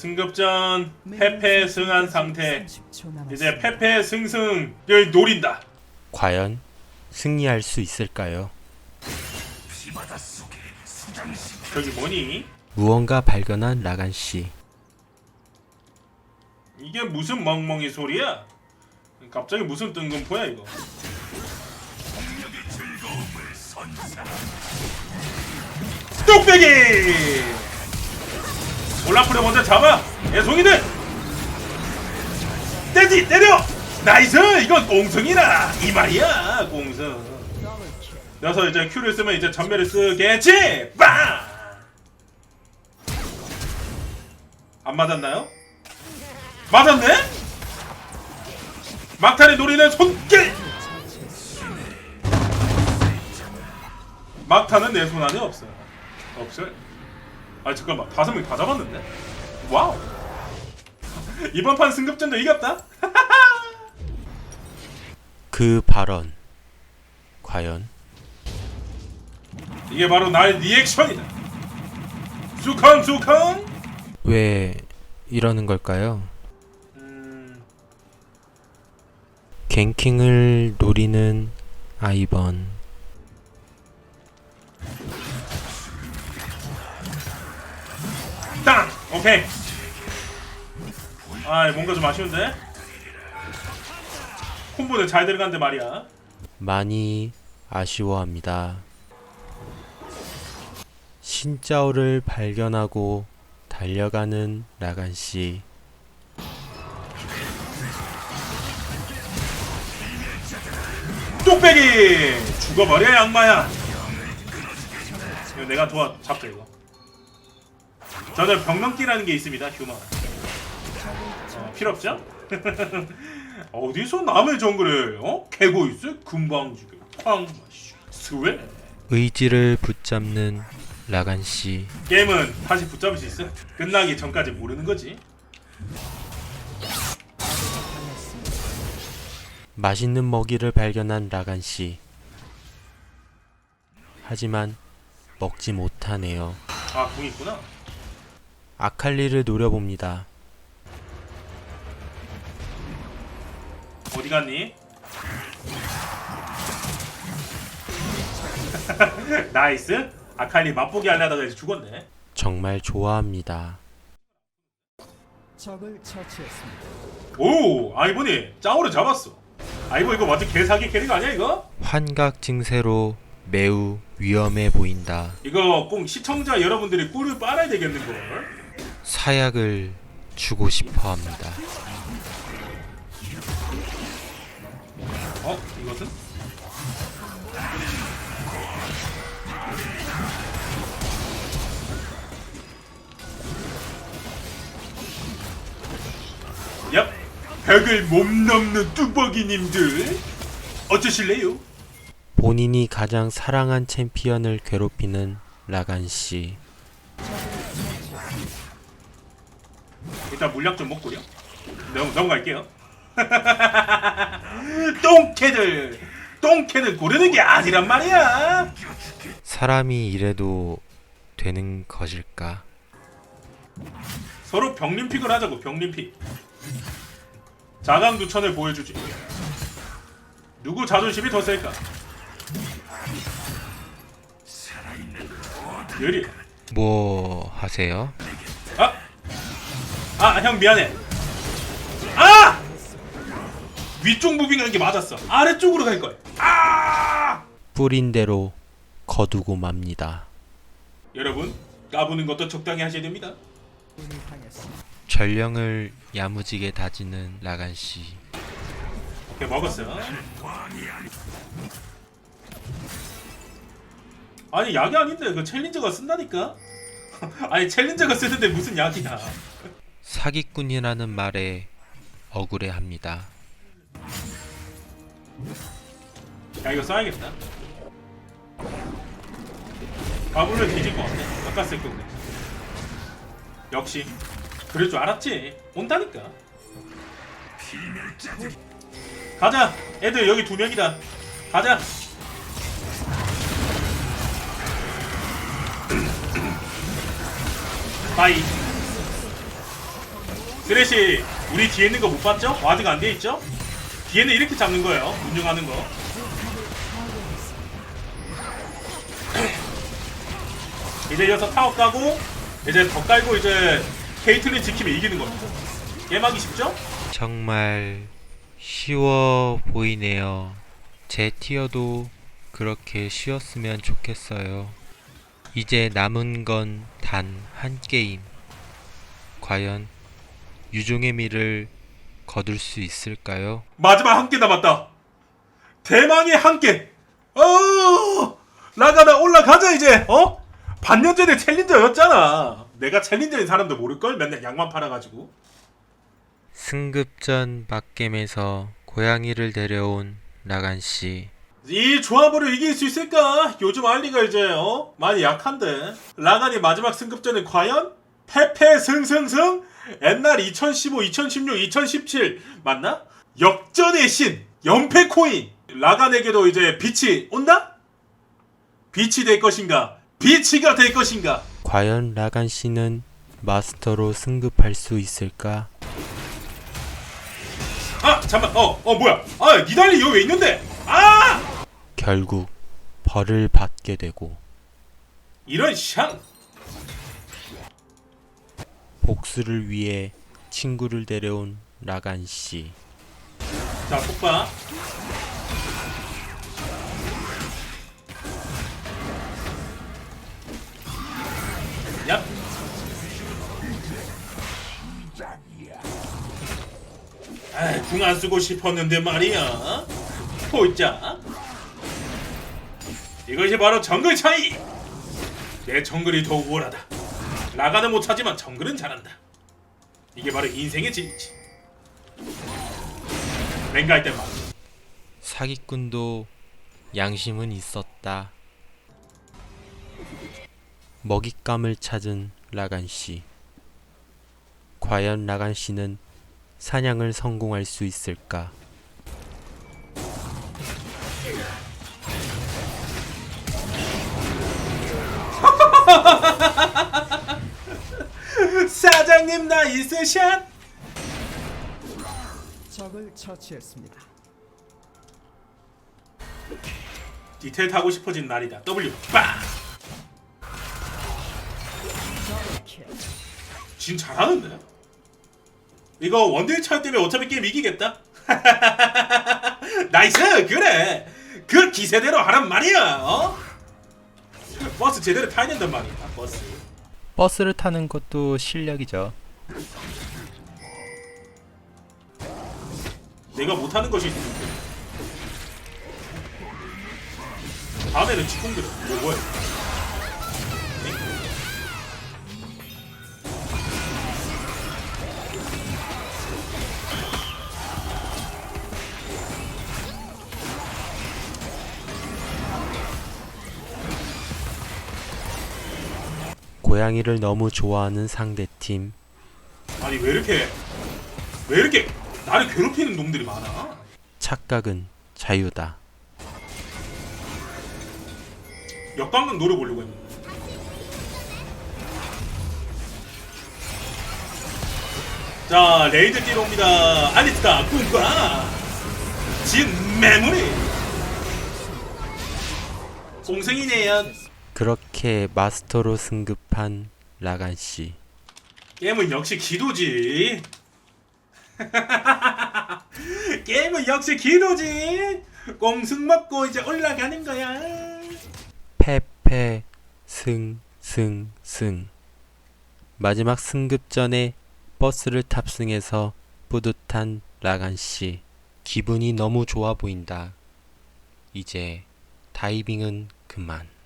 승급전 패패 승한 상태. 30초 남았습니다. 이제 패패 승승을 노린다. 과연 승리할 수 있을까요? 저기 뭐니? 무언가 발견한 라간 씨. 이게 무슨 멍멍이 소리야? 갑자기 무슨 뜬금포야 이거? 뚝배기! 올라프를 먼저 잡아! 애송이들! 때지 때려! 나이스! 이건 공성이라! 이 말이야 공성 그래서 이제 Q를 쓰면 이제 전멸을 쓰겠지! 빵! 안 맞았나요? 맞았네? 막탄이 노리는 손길! 막탄은 내손 안에 없어요. 없어요. 아 잠깐만 다섯 명 다 잡았는데? 와우. 이번 판 승급전도 이겼다? 그 발언. 과연 이게 바로 나의 리액션이다. 수康수康. 왜 이러는 걸까요? 음, 갱킹을 노리는 아이번. 오케이. 아 뭔가 좀 아쉬운데. 콤보는 잘 들어간데 말이야. 많이 아쉬워합니다. 신짜오를 발견하고 달려가는 라간 씨. 뚝배기 죽어버려 양마야 이거 내가 도와 잡자 이거 저는 병넘기라는 게 있습니다 휴먼 어, 필요 없죠? 어디서 남의 정글을 어? 캐고 있어? 금방 죽여 팡 마시 스웨 의지를 붙잡는 라간 씨. 게임은 다시 붙잡을 수 있어 끝나기 전까지 모르는 거지 맛있는 먹이를 발견한 라간 씨. 하지만 먹지 못하네요. 아궁 있구나 아칼리를 노려봅니다. 어디 갔니? 나이스 아칼리 맛보기 하려다가 이제 죽었네 정말 좋아합니다. 적을 처치했습니다. 오 아이보니 짱으로 잡았어 아이보 이거 완전 개사기 캐릭 아니야 이거? 환각 증세로 매우 위험해 보인다. 이거 꼭 시청자 여러분들이 꿀을 빨아야 되겠는 걸 사약을 주고 싶어 합니다. 어? 이것은? 얍 벽을 몸 넘는 뚜벅이님들 어쩌실래요? 본인이 가장 사랑한 챔피언을 괴롭히는 라간 씨. 일단 물약 좀 먹고요. 넘, 넘어갈게요. 똥캐들! 똥캐는 고르는 게 아니란 말이야! 사람이 이래도 되는 것일까? 서로 병림픽을 하자고, 병림픽. 자강 두천을 보여주지. 누구 자존심이 더 셀까? 유리. 뭐 하세요? 아! 아, 형 미안해. 아! 위쪽 무빙하는 게 맞았어. 아래쪽으로 갈 거야. 아! 뿌린 대로 거두고 맙니다. 여러분, 까부는 것도 적당히 하셔야 됩니다. 전령을 야무지게 다지는 라간 씨. 오케이, 먹었어요. 아니, 약이 아닌데 그 챌린저가 쓴다니까? 아니, 챌린저가 쓰는데 무슨 약이야? 사기꾼이라는 말에 억울해합니다. 야, 이거 써야겠다. 까불면 뒤질 것 같네. 아까 쓸 건데. 역시 그럴 줄 알았지. 온다니까. 가자. 애들 여기 두 명이다. 가자. 바이. 쓰레쉬 우리 뒤에 있는 거 못 봤죠? 와드가 안 돼 있죠? 뒤에는 이렇게 잡는 거예요. 운영하는 거. 이제 이어서 타워 까고 이제 더 깔고 이제 케이틀린 지키면 이기는 겁니다. 게임하기 쉽죠? 정말 쉬워 보이네요. 제 티어도 그렇게 쉬웠으면 좋겠어요. 이제 남은 건 단 한 게임. 과연 유종의 미를 거둘 수 있을까요? 마지막 한 개 남았다. 대망의 한 개. 어, 라가나 올라가자 이제. 어? 반년 전에 챌린저였잖아. 내가 챌린저인 사람도 모를 걸 맨날 양만 팔아가지고. 승급전 박겜에서 고양이를 데려온 라간 씨. 이 조합으로 이길 수 있을까? 요즘 알리가 이제 어 많이 약한데. 라간이 마지막 승급전은 과연 패패 승승승 옛날 2015, 2016, 2017 맞나? 역전의 신 연패 코인 라간에게도 이제 빛이 온다? 빛이 될 것인가? 비치가 될 것인가? 과연 라간 씨는 마스터로 승급할 수 있을까? 아 잠만 어어 뭐야? 아 니달리 여기 왜 있는데? 아 결국 벌을 받게 되고 이런 샹 복수를 위해 친구를 데려온 라간 씨. 자, 폭파. 야. 아, 궁안 쓰고 싶었는데 말이야. 보자. 이것이 바로 정글 차이. 내 정글이 더 우월하다. 라가는 못하지만 정글은 잘한다. 이게 바로 인생의 진리지. 랭가할 때만. 사기꾼도 양심은 있었다. 먹잇감을 찾은 라간 씨. 과연 라간 씨는 사냥을 성공할 수 있을까? 사장님 나이스 샷. 적을 처치했습니다. 디테일 타고 싶어진 날이다. W 빵. 킬. 진 잘하는데. 이거 원딜 차이 때문에 어차피 게임 이기겠다. 나이스 그래. 그 기세대로 하란 말이야. 어? 버스 제대로 타야 된단 말이야. 버스. 버스를 타는 것도 실력이죠. 내가 못하는 것이 있는데. 다음에는 직공들은 뭐 뭐야? 고양이를 너무 좋아하는 상대팀. 아니 왜 이렇게 왜 이렇게 나를 괴롭히는 놈들이 많아? 착각은 자유다. 역광강 노려보려고 했는데 자 레이드 뛰러 옵니다 알리스타 꿈과 진 메모리 공생이네요 그렇게 마스터로 승급한 라간 씨. 게임은 역시 기도지 게임은 역시 기도지 공승 먹고 이제 올라가는 거야 패패 승승승 마지막 승급 전에 버스를 탑승해서 뿌듯한 라간 씨 기분이 너무 좋아 보인다. 이제 다이빙은 그만.